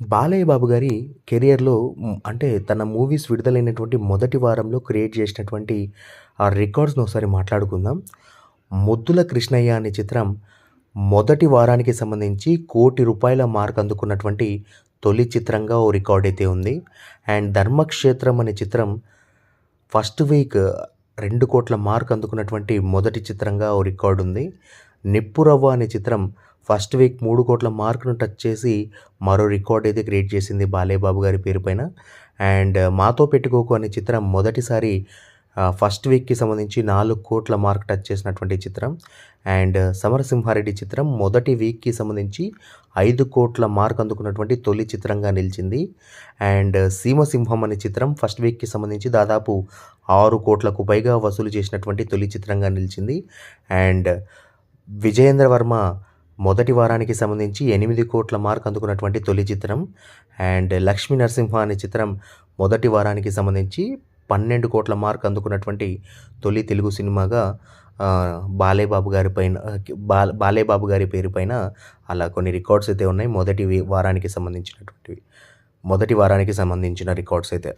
బాలయ్య బాబు గారి కెరియర్‌లో అంటే తన మూవీస్ విడుదలైనటువంటి మొదటి వారంలో క్రియేట్ చేసినటువంటి ఆ రికార్డ్స్‌ని ఒకసారి మాట్లాడుకుందాం. 'ముద్దుల కృష్ణయ్య' అనే చిత్రం మొదటి వారానికి సంబంధించి కోటి రూపాయల మార్క్ అందుకున్నటువంటి తొలి చిత్రంగా ఓ రికార్డ్ అయితే ఉంది. అండ్ 'ధర్మక్షేత్రం' అనే చిత్రం ఫస్ట్ వీక్ రెండు కోట్ల మార్క్ అందుకున్నటువంటి మొదటి చిత్రంగా ఓ రికార్డు ఉంది. 'నిప్పురవ్వ' అనే చిత్రం ఫస్ట్ వీక్ మూడు కోట్ల మార్క్‌ను టచ్ చేసి మరో రికార్డ్ అయితే క్రియేట్ చేసింది బాలేబాబు గారి పేరు పైన. అండ్ 'మాతో పెట్టుకోకు' అనే చిత్రం మొదటిసారి ఫస్ట్ వీక్‌కి సంబంధించి నాలుగు కోట్ల మార్క్ టచ్ చేసినటువంటి చిత్రం. అండ్ 'సమరసింహారెడ్డి' చిత్రం మొదటి వీక్‌కి సంబంధించి ఐదు కోట్ల మార్క్ అందుకున్నటువంటి తొలి చిత్రంగా నిలిచింది. అండ్ 'సీమసింహం' అనే చిత్రం ఫస్ట్ వీక్‌కి సంబంధించి దాదాపు ఆరు కోట్లకు పైగా వసూలు చేసినటువంటి తొలి చిత్రంగా నిలిచింది. అండ్ 'విజయేంద్రవర్మ' మొదటి వారానికి సంబంధించి ఎనిమిది కోట్ల మార్క్ అందుకున్నటువంటి తొలి చిత్రం. అండ్ 'లక్ష్మీ నరసింహ' అనే చిత్రం మొదటి వారానికి సంబంధించి పన్నెండు కోట్ల మార్క్ అందుకున్నటువంటి తొలి తెలుగు సినిమాగా బాలేబాబు గారి పైన బా బాలేబాబు గారి పేరు పైన అలా కొన్ని రికార్డ్స్ అయితే ఉన్నాయి. మొదటి వారానికి సంబంధించినటువంటివి. మొదటి వారానికి సంబంధించిన రికార్డ్స్ అయితే.